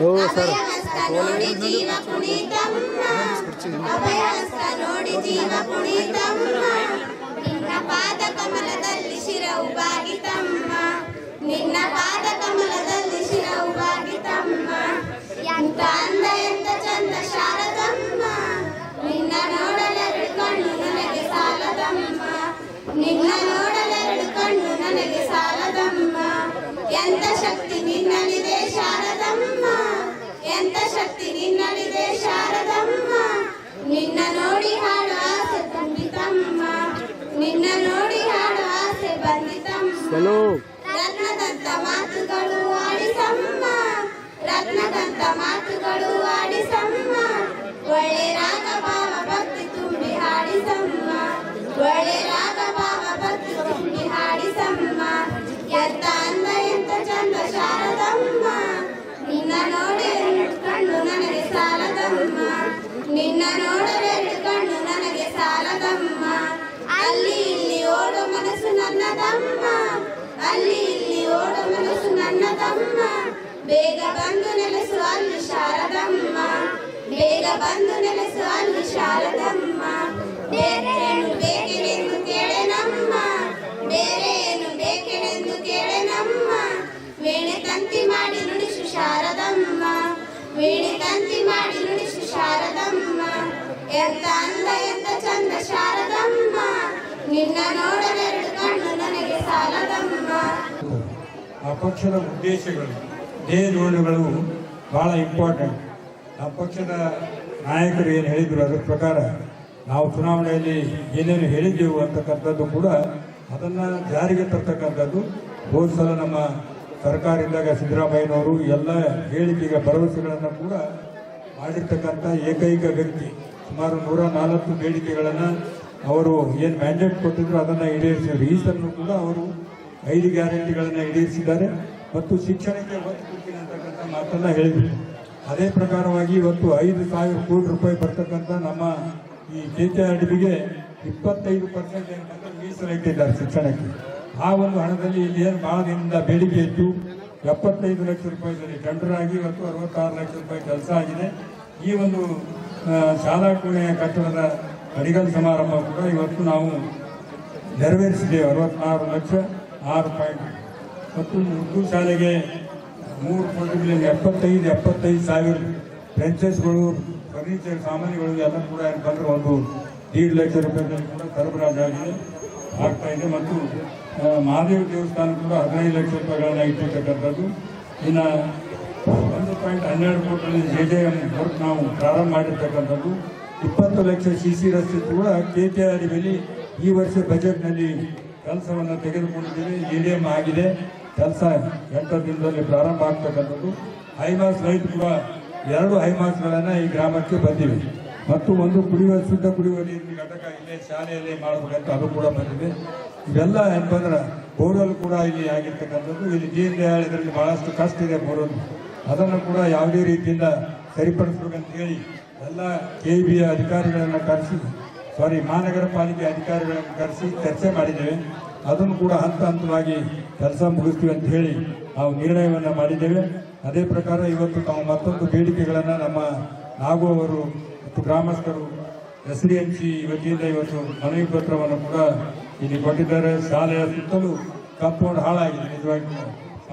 ಓ sir. ನೋಡಿ ಜೀವ ನಿನ್ನ ಪಾದ ಕಮಲದಲ್ಲಿ ಶಿರವು ಬಾಗಿತಮ್ಮ ನಿನ್ನ ಪಾದ ಕಮಲದಲ್ಲಿ ಶಿರವು ಬಾಗಿತಮ್ಮ ಎಂತ ಅಂದ ಎಂತ ಚಂದ ಶಾರದಮ್ಮ ಮಾತುಗಳು ಆಡಿಸಮ್ಮ ರತ್ನದಂತ ಮಾತುಗಳು ಆಡಿಸಮ್ಮ ಬೇಗ ಬಂದು ನೆಲೆಸು ಅಲ್ಲಿ ಶಾರದಮ್ಮ. ಬೇಗ ಬಂದು ನೆಲೆಸು ಶಾರದಮ್ಮ. ಬೇರೆ ಏನು ಬೇಕೆನೆಂದು ಕೇಳೆನಮ್ಮ ಬೇರೆ ಏನು ಬೇಕೆನೆಂದು ಕೇಳೆನಮ್ಮ ವೀಣೆ ತಂತಿ ಮಾಡಿ ನುಡಿಸು ಶಾರದಮ್ಮ. ವೀಣೆ ತಂತಿ ಮಾಡಿ ನುಡಿಸು ಶಾರದಮ್ಮ. ಎಂತ ಅಂದ ಎಂತ ಚಂದ ಶಾರದಮ್ಮ. ನಿನ್ನ ನೋಡಲೆರಡು ಕಣ್ಣು ನನಗೆ ಸಾಲದಮ್ಮ. ಆ ಪಕ್ಷದ ಉದ್ದೇಶಗಳು. ಧ್ಯೇಯೋಡುಗಳು ಭಾಳ ಇಂಪಾರ್ಟೆಂಟ್ ನಮ್ಮ ಪಕ್ಷದ ನಾಯಕರು ಏನು ಹೇಳಿದ್ರು ಅದರ ಪ್ರಕಾರ ನಾವು ಚುನಾವಣೆಯಲ್ಲಿ ಏನೇನು ಹೇಳಿದ್ದೆವು ಅಂತಕ್ಕಂಥದ್ದು ಕೂಡ ಅದನ್ನು ಜಾರಿಗೆ ತರ್ತಕ್ಕಂಥದ್ದು. ಹೋದ ಸಲ ನಮ್ಮ ಸರ್ಕಾರ ಇದ್ದಾಗ ಸಿದ್ದರಾಮಯ್ಯನವರು ಎಲ್ಲ ಹೇಳಿಕೆಗೆ ಭರವಸೆಗಳನ್ನು ಕೂಡ ಮಾಡಿರ್ತಕ್ಕಂಥ ಏಕೈಕ ವ್ಯಕ್ತಿ. ಸುಮಾರು ನೂರ ನಾಲ್ಕು ಬೇಡಿಕೆಗಳನ್ನು ಅವರು ಏನು ಮ್ಯಾಂಡೇಟ್ ಕೊಟ್ಟಿದ್ರು ಅದನ್ನು ಈಡೇರಿಸಿದ್ರು. ಈ ಸಲನೂ ಕೂಡ ಅವರು ಐದು ಗ್ಯಾರಂಟಿಗಳನ್ನು ಈಡೇರಿಸಿದ್ದಾರೆ. ಮತ್ತು ಶಿಕ್ಷಣಕ್ಕೆ ಒತ್ತು ಅಂತಕ್ಕಂಥ ಹೇಳಿದ್ವಿ ಅದೇ ಪ್ರಕಾರವಾಗಿ ಇವತ್ತು ಐದು ಸಾವಿರ ಕೋಟಿ ರೂಪಾಯಿ ಬರ್ತಕ್ಕಂಥ ನಮ್ಮ ಈ ಕೆ ಕೆ ಆರ್ ಡಿಬಿಗೆ ಇಪ್ಪತ್ತೈದು ಪರ್ಸೆಂಟ್ ಮೀಸಲಿಟ್ಟಿದ್ದಾರೆ ಶಿಕ್ಷಣಕ್ಕೆ. ಆ ಒಂದು ಹಣದಲ್ಲಿ ಇಲ್ಲಿ ಏನು ಭಾಳ ದಿನದಿಂದ ಬೇಡಿಕೆ ಇತ್ತು. ಎಪ್ಪತ್ತೈದು ಲಕ್ಷ ರೂಪಾಯಿದಲ್ಲಿ ಟೆಂಡರ್ ಆಗಿ ಇವತ್ತು ಅರವತ್ತಾರು ಲಕ್ಷ ರೂಪಾಯಿ ಕೆಲಸ ಆಗಿದೆ. ಈ ಒಂದು ಶಾಲಾ ಕೋಣೆಯ ಕಟ್ಟಡದ ಅಡಿಗಲ್ ಸಮಾರಂಭ ಕೂಡ ಇವತ್ತು ನಾವು ನೆರವೇರಿಸಿದ್ದೇವೆ. ಅರವತ್ತಾರು ಲಕ್ಷ ಆರು ಪಾಯಿಂಟ್ ಮತ್ತು ಉರ್ದು ಶಾಲೆಗೆ ಮೂರು ಕೋಟಿ ಎಪ್ಪತ್ತೈದು ಎಪ್ಪತ್ತೈದು ಸಾವಿರ ಬೆಂಚಸ್ಗಳು, ಫರ್ನಿಚರ್ ಸಾಮಾನುಗಳು ಎಲ್ಲ ಕೂಡ ಬಂದ್ರೆ ಒಂದು ದೀಡ್ ಲಕ್ಷ ರೂಪಾಯಿಗಳು ಕೂಡ ಸರಬರಾಜಾಗಿದೆ ಆಗ್ತಾ ಇದೆ. ಮತ್ತು ಮಹಾದೇವ ದೇವಸ್ಥಾನ ಕೂಡ ಹದಿನೈದು ಲಕ್ಷ ರೂಪಾಯಿಗಳನ್ನ ಇಟ್ಟಿರ್ತಕ್ಕಂಥದ್ದು. ಇನ್ನು ಒಂದು ಪಾಯಿಂಟ್ ಹನ್ನೆರಡು ಕೋಟಿ ಜೆ ಜೆ ಎಂ ವರ್ಕ್ ನಾವು ಪ್ರಾರಂಭ ಮಾಡಿರ್ತಕ್ಕಂಥದ್ದು. ಇಪ್ಪತ್ತು ಲಕ್ಷ ಸಿ ಸಿ ರಸ್ತೆ ಕೂಡ ಕೆ ಕೆ ಆರ್ ಈ ವರ್ಷ ಬಜೆಟ್ನಲ್ಲಿ ಕೆಲಸವನ್ನು ತೆಗೆದುಕೊಂಡಿದ್ದೇವೆ. ಜೆ ಡಿ ಎಂ ಆಗಿದೆ. ಕೆಲಸ ಎಂಟು ದಿನದಲ್ಲಿ ಪ್ರಾರಂಭ ಆಗ್ತಕ್ಕಂಥದ್ದು. ಹೈಮಾಸ್ ಲೈಟ್ ಕೂಡ ಎರಡು ಹೈಮಾಸ್ಗಳನ್ನು ಈ ಗ್ರಾಮಕ್ಕೆ ಬಂದಿವೆ. ಮತ್ತು ಒಂದು ಕುಡಿಯುವ, ಶುದ್ಧ ಕುಡಿಯುವ ನೀರಿನ ಘಟಕ ಇಲ್ಲೇ ಶಾಲೆಯಲ್ಲಿ ಮಾಡಬೇಕಂತ ಅದು ಕೂಡ ಬಂದಿದೆ. ಇವೆಲ್ಲ ಏನಪ್ಪಂದ್ರೆ ಬೋರ್ವೆಲ್ ಕೂಡ ಇಲ್ಲಿ ಆಗಿರ್ತಕ್ಕಂಥದ್ದು. ಇಲ್ಲಿ ದಯಾಳ್ ಇದರಲ್ಲಿ ಬಹಳಷ್ಟು ಕಷ್ಟ ಇದೆ ಬೋರ್ವೆಲ್ ಅದನ್ನು ಕೂಡ ಯಾವುದೇ ರೀತಿಯಿಂದ ಸರಿಪಡಿಸ್ಬೇಕಂತ ಹೇಳಿ ಎಲ್ಲ ಕೆ ಬಿಯ ಅಧಿಕಾರಿಗಳನ್ನು ಕರೆಸಿ ಸಾರಿ ಮಹಾನಗರ ಪಾಲಿಕೆ ಅಧಿಕಾರಿಗಳನ್ನು ಕರೆಸಿ ಚರ್ಚೆ ಮಾಡಿದ್ದೇವೆ. ಅದನ್ನು ಕೂಡ ಹಂತ ಹಂತವಾಗಿ ಕೆಲಸ ಮುಗಿಸ್ತೀವಿ ಅಂತ ಹೇಳಿ ನಾವು ನಿರ್ಣಯವನ್ನು ಮಾಡಿದ್ದೇವೆ. ಅದೇ ಪ್ರಕಾರ ಇವತ್ತು ನಾವು ಮತ್ತೊಂದು ಬೇಡಿಕೆಗಳನ್ನು ನಮ್ಮ ನಾಗು ಮತ್ತು ಗ್ರಾಮಸ್ಥರು, ಎಸ್ ಡಿ ಎಂ ಸಿ ವತಿಯಿಂದ ಇವತ್ತು ಮನವಿ ಪತ್ರವನ್ನು ಕೂಡ ಇಲ್ಲಿ ಕೊಟ್ಟಿದ್ದಾರೆ. ಶಾಲೆಯ ಸುತ್ತಲೂ ಕಾಂಪೌಂಡ್ ಹಾಳಾಗಿದೆ. ನಿಜವಾಗಿ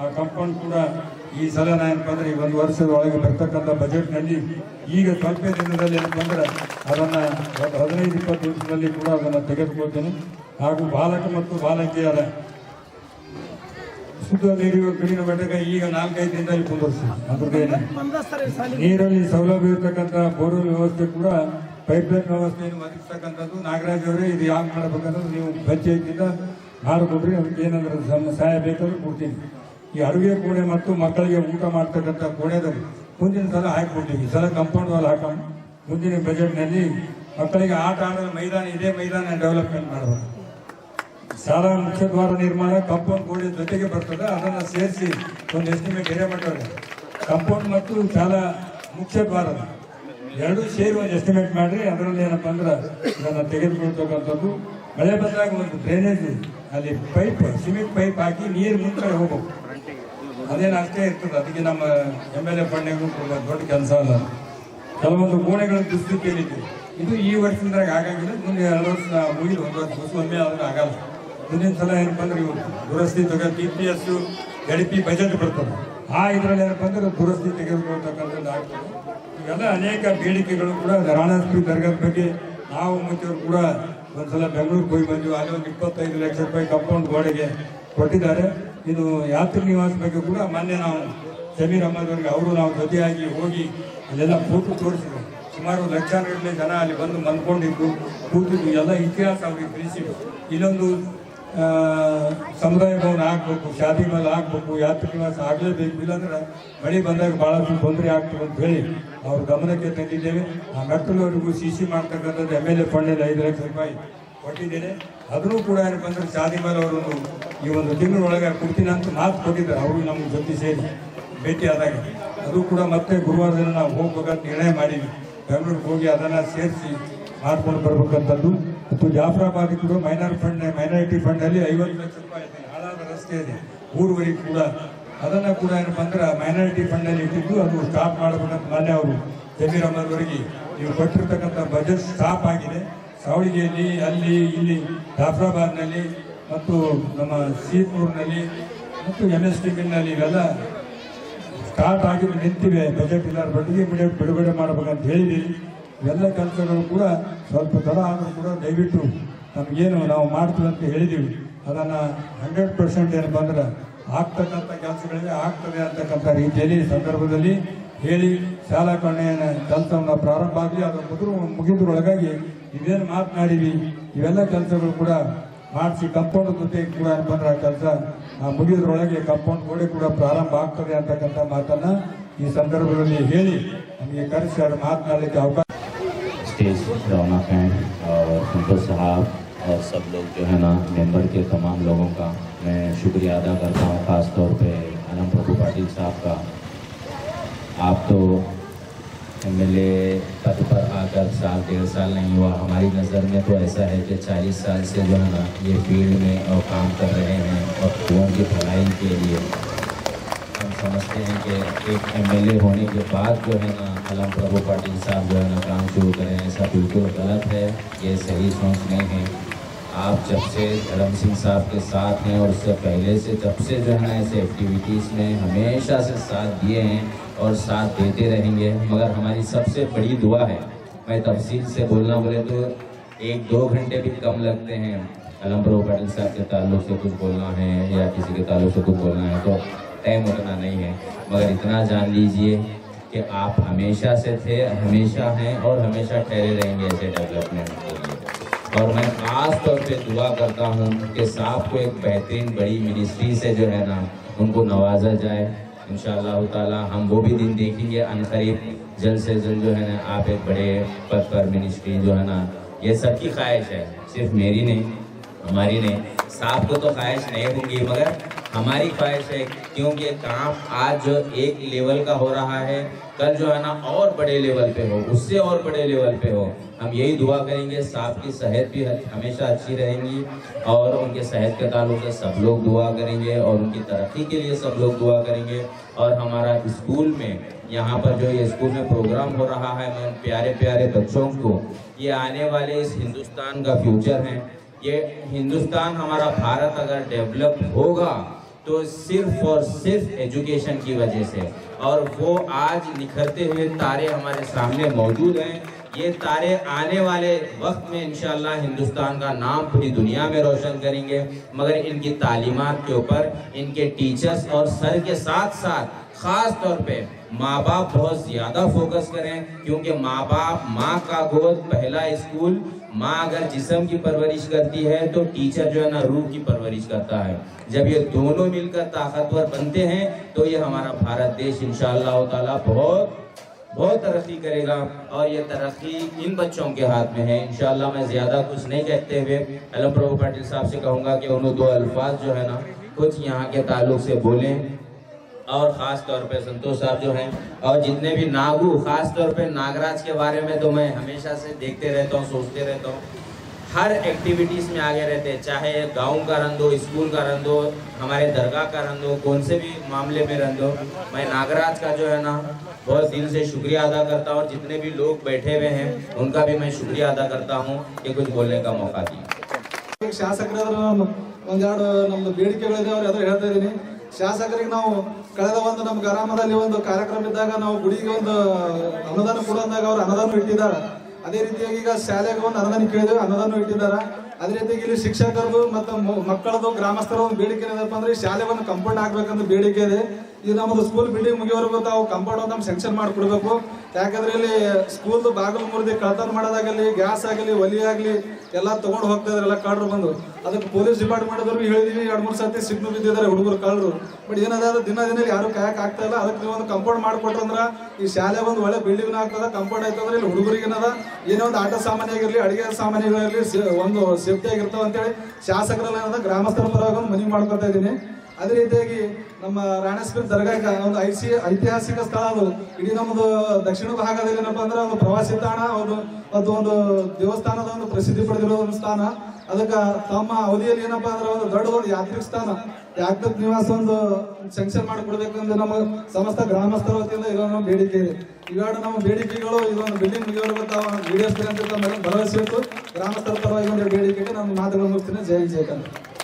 ಆ ಕಾಂಪೌಂಡ್ ಕೂಡ ಈ ಸಲ ಏನಪ್ಪ ಅಂದರೆ ಈ ಒಂದು ವರ್ಷದ ಒಳಗೆ ಬರ್ತಕ್ಕಂಥ ಬಜೆಟ್ನಲ್ಲಿ ಈಗ ಸ್ವಲ್ಪ ದಿನದಲ್ಲಿ ಏನಪ್ಪ ಅಂದರೆ ಅದನ್ನು ಹದಿನೈದು, ಇಪ್ಪತ್ತು ದಿವಸದಲ್ಲಿ ಕೂಡ ಅದನ್ನು ತೆಗೆದುಕೊಳ್ತೇನೆ. ಹಾಗೂ ಬಾಲಕ ಮತ್ತು ಬಾಲಕಿಯರ ಶುದ್ಧ ನೀರು ನೀರಿನ ಘಟಕ ಈಗ ನಾಲ್ಕೈದು ದಿನದಲ್ಲಿ ಅದ್ರದ್ದೇನೆ ನೀರಲ್ಲಿ ಸೌಲಭ್ಯ ಇರ್ತಕ್ಕಂಥ ಬೋರ್ವೆಲ್ ವ್ಯವಸ್ಥೆ ಕೂಡ ಪೈಪ್ಲೈನ್ ವ್ಯವಸ್ಥೆಯನ್ನು ಒದಗಿಸ್ತಕ್ಕಂಥದ್ದು ನಾಗರಾಜ್ ಅವರೇ. ಇದು ಯಾಕೆ ಮಾಡಬೇಕಂದ್ರೆ ನೀವು ಪಂಚಾಯತಿಂದ ಮಾಡಿಕೊಡ್ರಿ. ಅದಕ್ಕೆ ಏನಾದರೂ ಸಹಾಯ ಬೇಕಾದ್ರೂ ಕೊಡ್ತೀನಿ. ಈ ಅಡುಗೆ ಕೋಣೆ ಮತ್ತು ಮಕ್ಕಳಿಗೆ ಊಟ ಮಾಡ್ತಕ್ಕಂಥ ಕೋಣೆದಲ್ಲಿ ಮುಂದಿನ ಸಲ ಹಾಕಿಕೊಡ್ತೀವಿ ಈ ಸಲ ಕಂಪೌಂಡ್ ವಾಲ್ ಹಾಕೊಂಡು ಮುಂದಿನ ಬಜೆಟ್ನಲ್ಲಿ ಮಕ್ಕಳಿಗೆ ಆಟ ಆಡೋ ಮೈದಾನ ಇದೇ ಮೈದಾನ ಡೆವಲಪ್ಮೆಂಟ್ ಮಾಡಬೇಕು. ಶಾಲಾ ಮುಖ್ಯ ದ್ವಾರ ನಿರ್ಮಾಣ ಕಂಪೌಂಡ್ ಗೋಡೆ ಜೊತೆಗೆ ಬರ್ತದೆ. ಅದನ್ನು ಸೇರಿಸಿ ಒಂದು ಎಸ್ಟಿಮೇಟ್ ಹಿರಿಯ ಮಾಡ್ತಾರೆ ಕಂಪೌಂಡ್ ಮತ್ತು ಶಾಲಾ ಮುಖ್ಯ ದ್ವಾರ ಎರಡು ಸೇರಿ ಒಂದು ಎಸ್ಟಿಮೇಟ್ ಮಾಡಿರಿ. ಅದರಲ್ಲಿ ಏನಪ್ಪ ಅಂದ್ರೆ ಇದನ್ನು ತೆಗೆದುಕೊಳ್ತಕ್ಕಂಥದ್ದು. ಮಳೆ ಬಂದಾಗ ಒಂದು ಡ್ರೈನೇಜ್ ಅಲ್ಲಿ ಪೈಪ್ ಸಿಮೆಂಟ್ ಪೈಪ್ ಹಾಕಿ ನೀರು ಮುಂದೆ ಹೋಗ್ಬೇಕು. ಅದೇನು ಅಷ್ಟೇ ಇರ್ತದೆ. ಅದಕ್ಕೆ ನಮ್ಮ ಎಂ ಎಲ್ ಎ ಫಂಡಿಗೂ ದೊಡ್ಡ ಕೆಲಸ ಅಲ್ಲ ಕೆಲವೊಂದು ಕೋಣೆಗಳ ದುಸ್ಥಿತಿಯಲ್ಲಿದೆ ಇದು ಈ ವರ್ಷದಿಂದ ಆಗಂಗಿಲ್ಲ ಮುಂದೆ ಎರಡು ವರ್ಷ ಮುಗಿದು ಒಂದು ವರ್ಷ ಒಮ್ಮೆ ಆದರೂ ಆಗಲ್ಲ. ಮುಂದಿನ ಸಲ ಏನಪ್ಪ ಅಂದ್ರೆ ಇವು ದುರಸ್ತಿ ತಗೋ T P S L P budget ಬರ್ತದೆ ಆ ಇದರಲ್ಲಿ ಏನಪ್ಪ ಅಂದ್ರೆ ದುರಸ್ತಿ ತೆಗೆದುಕೊಳ್ತಕ್ಕಂಥದ್ದು ಆಗ್ತದೆ. ಇವೆಲ್ಲ ಅನೇಕ ಬೇಡಿಕೆಗಳು ಕೂಡ ರಾಣಾಸ್ಪಿ ದರ್ಗಾದ ಬಗ್ಗೆ ನಾವು ಮುಂಚೆಯವರು ಕೂಡ ಒಂದ್ಸಲ ಬೆಂಗಳೂರಿಗೆ ಹೋಗಿ ಬಂದ್ವಿ. ಅಲ್ಲಿ ಒಂದು ಇಪ್ಪತ್ತೈದು ಲಕ್ಷ ರೂಪಾಯಿ ಕಂಪೌಂಡ್ ಗೋಡೆಗೆ ಕೊಟ್ಟಿದ್ದಾರೆ. ಇದು ಯಾತ್ರಿ ನಿವಾಸ ಬಗ್ಗೆ ಕೂಡ ಮೊನ್ನೆ ನಾವು ಸಮೀರ್ ಅಹಮದ್ ಅವರಿಗೆ ಅವರು ನಾವು ಜೊತೆಯಾಗಿ ಹೋಗಿ ಅಲ್ಲೆಲ್ಲ ಫೋಟೋ ತೋರಿಸಿದ್ರು ಸುಮಾರು ಲಕ್ಷಾನುಗಟ್ಟಲೆ ಜನ ಅಲ್ಲಿ ಬಂದು ಮಲ್ಕೊಂಡಿದ್ದು ಕೂತಿದ್ದು ಎಲ್ಲ ಇತಿಹಾಸ ಅವ್ರಿಗೆ ತಿಳಿಸಿದ್ರು ಆ, ಸಮುದಾಯ ಭವನ ಆಗ್ಬೇಕು, ಶಾದಿ ಮೇಲೆ ಆಗ್ಬೇಕು, ಯಾತ್ರಿ ನಿವಾಸ ಆಗಲೇಬೇಕು, ಇಲ್ಲಾಂದ್ರೆ ಮಳೆ ಬಂದಾಗ ಭಾಳಷ್ಟು ತೊಂದರೆ ಆಗ್ತದೆ ಅಂತ ಹೇಳಿ ಅವ್ರ ಗಮನಕ್ಕೆ ತಂದಿದ್ದೇವೆ. ಆ ಮೆಟ್ಟಲವರೆಗೂ ಸಿ ಸಿ ಮಾಡ್ತಕ್ಕಂಥದ್ದು ಎಂ ಎಲ್ ಎ ಫಂಡಲ್ಲಿ ಐದು ಲಕ್ಷ ರೂಪಾಯಿ ಕೊಟ್ಟಿದ್ದೇನೆ. ಅದನ್ನು ಕೂಡ ಏನಪ್ಪ ಅಂದ್ರೆ ಶಾದಿ ಮೇಲೆ ಅವರು ಈ ಒಂದು ತಿಂಗಳೊಳಗೆ ಕೊಡ್ತೀನಿ ಅಂತ ಮಾತು ಕೊಟ್ಟಿದ್ದಾರೆ. ಅವರು ನಮ್ಮ ಜೊತೆ ಸೇರಿ ಭೇಟಿ ಆದಾಗ. ಅದು ಕೂಡ ಮತ್ತೆ ಗುರುವಾರ ದಿನ ನಾವು ಹೋಗ್ಬೇಕಂತ ನಿರ್ಣಯ ಮಾಡಿದ್ವಿ. ಬೆಂಗಳೂರಿಗೆ ಹೋಗಿ ಅದನ್ನು ಸೇರಿಸಿ ಮಾಡ್ಕೊಂಡು ಬರ್ಬೇಕಂತದ್ದು. ಮತ್ತು ಜಾಫ್ರಾಬಾದ್ ಕೂಡ ಮೈನಾರ್ ಫಂಡ್, ಮೈನಾರಿಟಿ ಫಂಡಲ್ಲಿ ಐವತ್ತು ಲಕ್ಷ ರೂಪಾಯಿ ಇದೆ. ಹಾಳಾದ ರಸ್ತೆ ಇದೆ. ಊರುವರೆಗೆ ಕೂಡ ಅದನ್ನು ಕೂಡ ಏನಪ್ಪ ಅಂದ್ರೆ ಮೈನಾರಿಟಿ ಫಂಡಲ್ಲಿ ಇಟ್ಟಿದ್ದು, ಅದು ಸ್ಟಾಪ್ ಮಾಡಬೇಕಂತ ಮೊನ್ನೆ ಅವರು ಜಮೀರ್ ಅಹಮದ್ ಅವರಿಗೆ ನೀವು ಕೊಟ್ಟಿರ್ತಕ್ಕಂಥ ಬಜೆಟ್ ಸ್ಟಾಪ್ ಆಗಿದೆ. ಸಾವಳಿಗೆಯಲ್ಲಿ ಅಲ್ಲಿ, ಇಲ್ಲಿ, ಜಾಫ್ರಾಬಾದ್ನಲ್ಲಿ ಮತ್ತು ನಮ್ಮ ಸೀಪೂರ್ನಲ್ಲಿ ಮತ್ತು ಎಂ ಎಸ್ ಟಿ ನಲ್ಲಿ ಇವೆಲ್ಲ ಸ್ಟಾರ್ಟ್ ಆಗಿ ನಿಂತಿವೆ. ಬಜೆಟ್ ಇಲ್ಲ ಬಡ್ಡಿಗೆ ಬಿಡುಗಡೆ ಮಾಡಬೇಕಂತ ಹೇಳಿದ್ದೀವಿ. ಇವೆಲ್ಲ ಕೆಲಸಗಳು ಕೂಡ ಸ್ವಲ್ಪ ತಡ ಆದರೂ ಕೂಡ ದಯವಿಟ್ಟು ನಮಗೇನು ನಾವು ಮಾಡ್ತೀವಿ ಅಂತ ಹೇಳಿದ್ದೀವಿ ಅದನ್ನು ಹಂಡ್ರೆಡ್ ಪರ್ಸೆಂಟ್ ಏನಪ್ಪ ಅಂದ್ರೆ ಆಗ್ತಕ್ಕಂಥ ಕೆಲಸಗಳಿಗೆ ಆಗ್ತದೆ ಅಂತಕ್ಕಂಥ ರೀತಿಯಲ್ಲಿ ಸಂದರ್ಭದಲ್ಲಿ ಹೇಳಿ, ಶಾಲಾ ಕಣೆಯ ಕೆಲಸವನ್ನು ಪ್ರಾರಂಭ ಆಗಲಿ ಅದು ಮೊದಲು ಮುಗಿದ್ರೊಳಗಾಗಿ ಇವೇನು ಮಾತನಾಡಿವಿ ಇವೆಲ್ಲ ಕೆಲಸಗಳು ಕೂಡ ಮಾಡಿಸಿ ಕಂಪೌಂಡ್ ಜೊತೆ ಕೂಡ ಏನಪ್ಪ ಆ ಕೆಲಸ ಮುಗಿದ್ರೊಳಗೆ ಕಂಪೌಂಡ್ ಕೂಡ ಪ್ರಾರಂಭ ಆಗ್ತದೆ ಅಂತಕ್ಕಂಥ ಮಾತನ್ನು ಈ ಸಂದರ್ಭದಲ್ಲಿ ಹೇಳಿ ನಮಗೆ ಕರೆಸಿ ಅವರು ಮಾತನಾಡಲಿಕ್ಕೆ ಅವಕಾಶ حافظ رونا فین اور فنٹو صاحب اور سب لوگ جو ہے نا ممبر کے تمام لوگوں کا میں شکریہ ادا کرتا ہوں، خاص طور پہ علم پرکو پاٹل صاحب کا۔ آپ تو ایم ایل اے پر آ کر سال ڈیڑھ سال نہیں ہوا، ہماری نظر میں تو ایسا ہے کہ چالیس سال سے جو ہے نا یہ فیلڈ میں اور کام کر رہے ہیں اور لوگوں کی بھلائی کے لیے سمجھتے ہیں کہ ایک ایم ایل اے ہونے کے بعد جو ہے نا علم پربھو پاٹل صاحب جو ہے نا کام شروع کریں، ایسا بالکل غلط ہے، یہ صحیح سوچ نہیں ہے۔ آپ جب سے دھرم سنگھ صاحب کے ساتھ ہیں اور اس سے پہلے سے جب سے جو ہے نا ایسے ایکٹیویٹیز میں ہمیشہ سے ساتھ دیے ہیں اور ساتھ دیتے رہیں گے، مگر ہماری سب سے بڑی دعا ہے۔ میں تفصیل سے بولنا بولے تو ایک دو گھنٹے بھی کم لگتے ہیں۔ علم پرو پاٹل صاحب کے تعلق سے کچھ بولنا ہے یا کسی کے تعلق سے کچھ بولنا ہے تو ٹائم مرنا نہیں ہے۔ مگر اتنا جان لیجیے کہ آپ ہمیشہ سے تھے، ہمیشہ ہیں اور ہمیشہ ٹھہرے رہیں گے ایسے ڈیولپمنٹ کے لیے۔ اور میں خاص طور پہ دعا کرتا ہوں کہ صاحب کو ایک بہترین بڑی منسٹری سے جو ہے نا، ان کو نوازا جائے۔ انشاءاللہ تعالی ہم وہ بھی دن دیکھیں گے۔ عنقریب جلد سے جلد جو ہے نا، آپ ایک بڑے پد پر منسٹری جو ہے نا، یہ سب کی خواہش ہے۔ صرف میری نہیں، ہماری نہیں۔ صاحب کو تو خواہش نہیں ہوں گی، مگر ہماری خواہش ہے کیونکہ کام آج جو ایک لیول کا ہو رہا ہے، کل جو ہے نا اور بڑے لیول پہ ہو، اس سے اور بڑے لیول پہ ہو۔ ہم یہی دعا کریں گے، صاحب کی صحت بھی ہمیشہ اچھی رہیں گی اور ان کے صحت کے تعلق سے سب لوگ دعا کریں گے اور ان کی ترقی کے لیے سب لوگ دعا کریں گے۔ اور ہمارا اسکول میں، یہاں پر جو یہ اسکول میں پروگرام ہو رہا ہے، میں پیارے پیارے بچوں کو، یہ آنے والے اس ہندوستان کا فیوچر ہیں۔ یہ ہندوستان ہمارا بھارت اگر ڈیولپ ہوگا تو صرف اور صرف ایجوکیشن کی وجہ سے۔ اور وہ آج نکھرتے ہوئے تارے ہمارے سامنے موجود ہیں۔ یہ تارے آنے والے وقت میں انشاءاللہ ہندوستان کا نام پوری دنیا میں روشن کریں گے، مگر ان کی تعلیمات کے اوپر، ان کے ٹیچرز اور سر کے ساتھ ساتھ، خاص طور پہ ماں باپ بہت زیادہ فوکس کریں، کیونکہ ماں باپ، ماں کا گود پہلا اسکول، ماں اگر جسم کی پرورش کرتی ہے تو ٹیچر جو ہے نا روح کی پرورش کرتا ہے۔ جب یہ دونوں مل کر طاقتور بنتے ہیں تو یہ ہمارا بھارت دیش انشاءاللہ بہت بہت ترقی کرے گا اور یہ ترقی ان بچوں کے ہاتھ میں ہے۔ انشاءاللہ میں زیادہ کچھ نہیں کہتے ہوئے علم پربھو پاٹل صاحب سے کہوں گا کہ انہوں دو الفاظ جو ہے نا، کچھ یہاں کے تعلق سے بولیں۔ اور خاص طور پہ سنتوش صاحب جو ہیں، اور جتنے بھی ناگو، خاص طور پہ ناغراج کے بارے میں تو میں ہمیشہ سے دیکھتے رہتا ہوں، سوچتے رہتا ہوں۔ ہر ایکٹیویٹیز میں آگے رہتے ہیں، چاہے گاؤں کا رن ہو، اسکول کا رنگ ہو، ہمارے درگاہ کا رنگ ہو، کون سے بھی معاملے میں رنگ ہو، میں ناگراج کا جو ہے نا، بہت دل سے شکریہ ادا کرتا ہوں اور جتنے بھی لوگ بیٹھے ہوئے ہیں، ان کا بھی میں شکریہ ادا کرتا ہوں کہ کچھ بولنے کا موقع دیا۔ ಶಾಸಕರಿಗೆ ನಾವು ಕಳೆದ ಒಂದು ನಮ್ಮ ಗ್ರಾಮದಲ್ಲಿ ಒಂದು ಕಾರ್ಯಕ್ರಮ ಇದ್ದಾಗ ನಾವು ಗುಡಿಗೆ ಒಂದು ಅನುದಾನ ಅನುದಾನ ಇಟ್ಟಿದ್ದಾರೆ. ಅದೇ ರೀತಿಯಾಗಿ ಈಗ ಶಾಲೆಗೆ ಒಂದು ಅನುದಾನ ಕೇಳಿದ್ವಿ ಅನುದಾನ ಇಟ್ಟಿದ್ದಾರೆ. ಅದೇ ರೀತಿಯಾಗಿ ಇಲ್ಲಿ ಶಿಕ್ಷಕರದು ಮತ್ತು ಮಕ್ಕಳದು ಗ್ರಾಮಸ್ಥರ ಒಂದು ಬೇಡಿಕೆ ಏನಪ್ಪ ಅಂದ್ರೆ ಶಾಲೆ ಒಂದು ಕಂಪೌಂಡ್ ಹಾಕ್ಬೇಕಂತ ಬೇಡಿಕೆ ಇದೆ. ಇದು ನಮ್ಮದು ಸ್ಕೂಲ್ ಬಿಲ್ಡಿಂಗ್ ಮುಗಿಯೋವರೆಗೂ ತಾವು ಕಂಪೌಂಡ್ ಒಂದು ನಮ್ಗೆ ಸೆಂಕ್ಷನ್ ಮಾಡಿಕೊಡ್ಬೇಕು. ಯಾಕಂದ್ರೆ ಇಲ್ಲಿ ಸ್ಕೂಲ್ದು ಬಾಗಿಲು ಮುರಿದು ಕಳ್ತನ ಮಾಡೋದಾಗಲಿ, ಗ್ಯಾಸ್ ಆಗಲಿ, ಒಲಿ ಆಗಲಿ, ಎಲ್ಲ ತಗೊಂಡು ಹೋಗ್ತಾ ಇದಾರೆ ಎಲ್ಲ ಕಳ್ಳರು ಬಂದು. ಅದಕ್ಕೆ ಪೊಲೀಸ್ ಡಿಪಾರ್ಟ್ಮೆಂಟ್ ಅವ್ರಿಗೆ ಹೇಳಿದೀವಿ, ಎರಡು ಮೂರು ಸರ್ತಿ ಸಿಗ್ನು ಬಿದ್ದಿದ್ದಾರೆ ಹುಡುಗರು, ಕಳ್ಳರು. ಬಟ್ ಏನದ ದಿನ ದಿನ ಯಾರು ಕಾಯಕ್ ಆಗ್ತಾ ಇಲ್ಲ. ಅದಕ್ಕೆ ನೀವು ಒಂದು ಕಂಪೌಂಡ್ ಮಾಡಿಕೊಟ್ರಂದ್ರೆ ಈ ಶಾಲೆ ಒಂದು ಒಳ್ಳೆ ಬಿಲ್ಡಿಂಗ್ ಆಗ್ತದ ಕಂಪೌಂಡ್ ಆಯ್ತಂದ್ರೆ ಇಲ್ಲಿ ಹುಡುಗರಿಗೆ ಏನದ, ಏನೋ ಒಂದು ಆಟ ಸಾಮಾನ್ಯ ಆಗಿರ್ಲಿ, ಅಡಿಗೆ ಸಾಮಾನ್ಯಗಳಿರಲಿ ಒಂದು ಸೇಫ್ಟಿ ಆಗಿರ್ತಾವ ಅಂತೇಳಿ ಶಾಸಕರಲ್ಲ ಏನದ, ಗ್ರಾಮಸ್ಥರ ಪರವಾಗಿ ಒಂದು ಮನವಿ ಮಾಡ್ಕೊತಾ ಇದ್ದೀನಿ. ಅದೇ ರೀತಿಯಾಗಿ ನಮ್ಮ ರಾಣೇಶ್ವರ ದರ್ಗಾಕ ಒಂದು ಐಸಿ, ಐತಿಹಾಸಿಕ ಸ್ಥಳ ಅದು. ಇಡೀ ನಮ್ಮದು ದಕ್ಷಿಣ ಭಾಗದಲ್ಲಿ ಏನಪ್ಪಾ ಅಂದ್ರೆ ಒಂದು ಪ್ರವಾಸಿ ತಾಣ ಅದು ಅದು ಒಂದು ದೇವಸ್ಥಾನದ ಒಂದು ಪ್ರಸಿದ್ಧಿ ಪಡೆದಿರೋ ಒಂದು ಸ್ಥಾನ. ಅದಕ್ಕೆ ತಮ್ಮ ಅವಧಿಯಲ್ಲಿ ಏನಪ್ಪಾ ಅಂದ್ರೆ ಒಂದು ದೊಡ್ಡ ಒಂದು ಯಾತ್ರಿಕ ಸ್ಥಾನ. ಯಾತ್ರಿಕ ನಿವಾಸ ಒಂದು ಸೆಂಕ್ಷನ್ ಮಾಡಿಕೊಡ್ಬೇಕಂದ್ರೆ ನಮ್ಮ ಸಮಸ್ತ ಗ್ರಾಮಸ್ಥರ ವತಿಯಿಂದ ಇದೊಂದು ಬೇಡಿಕೆ ಇದೆ. ಇವೆರಡು ನಮ್ಮ ಬೇಡಿಕೆಗಳು ಇದೊಂದು ಬಿಲ್ಡಿಂಗ್ ಮುಗಿಯೋರ್ಗು ತಾವು ವಿಡಿಯೋಸ್ ಅಂತ ಭರವಸೆ ಇತ್ತು. ಗ್ರಾಮಸ್ಥರ ಪರವಾಗಿ ಒಂದು ಬೇಡಿಕೆಗೆ ನಮ್ಮ ಮಾತುಗಳು ಮುಗಿಸ್ತೀನಿ. ಜಯ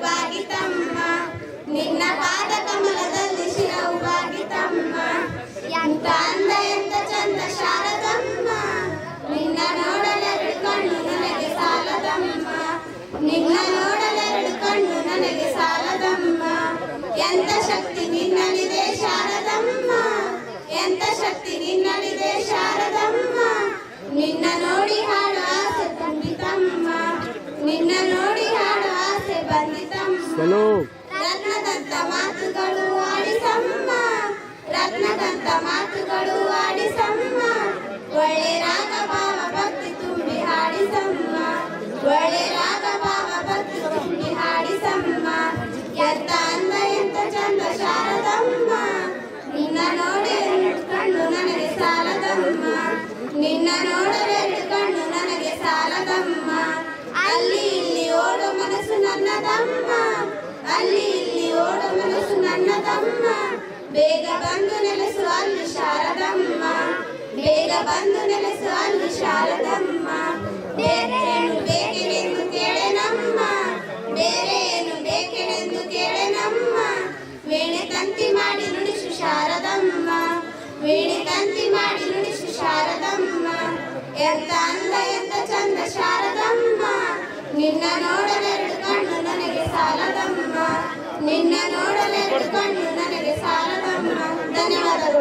ಬಾಗಿತಮ್ಮ ನಿನ್ನ ಪಾದ ಕಮಲದಲ್ಲಿ ಶಿರವು ಬಾಗಿತಮ್ಮ ಎಂತ ಅಂದ, ಎಂತ ಚಂದ ಶಾರದಮ್ಮ. ನಿನ್ನ ನೋಡಲೆರಡು ಕಣ್ಣು ನನಗೆ ಸಾಲದಮ್ಮ. ನಿನ್ನ ನೋಡಲೆರಡು ಕಣ್ಣು ನನಗೆ ಸಾಲದಮ್ಮ. ಎಂತ ಶಕ್ತಿ ಶಕ್ತಿ ನಿನ್ನಲ್ಲಿದೆ ಶಾರದಮ್ಮ. ನಿನ್ನ ನೋಡಿ ಹಾಡು ಆಸೆ ತುಂಬಿತಮ್ಮ ನಿನ್ನ ನೋಡಿ ಹಾಡು ಆಸೆ ಬಂದಿತಮ್ಮ. ರತ್ನದಂತ ಮಾತುಗಳು ಆಡಿಸಮ್ಮ. ರತ್ನದಂತ ಮಾತುಗಳು ಆಡಿಸಮ್ಮ. ಒಳ್ಳೆ ರಾಗ ಅಲ್ಲಿ ಇಲ್ಲಿ ಓಡೋ ಮನಸ್ಸು ನನ್ನದಮ್ಮ ಬೇಗ ಬಂದು ನೆಲೆಸು ಅಲ್ಲಿ ಶಾರದಮ್ಮ. ಬೇಗ ಬಂದು ನೆಲೆಸು ಅಲ್ಲಿ ಶಾರದಮ್ಮ.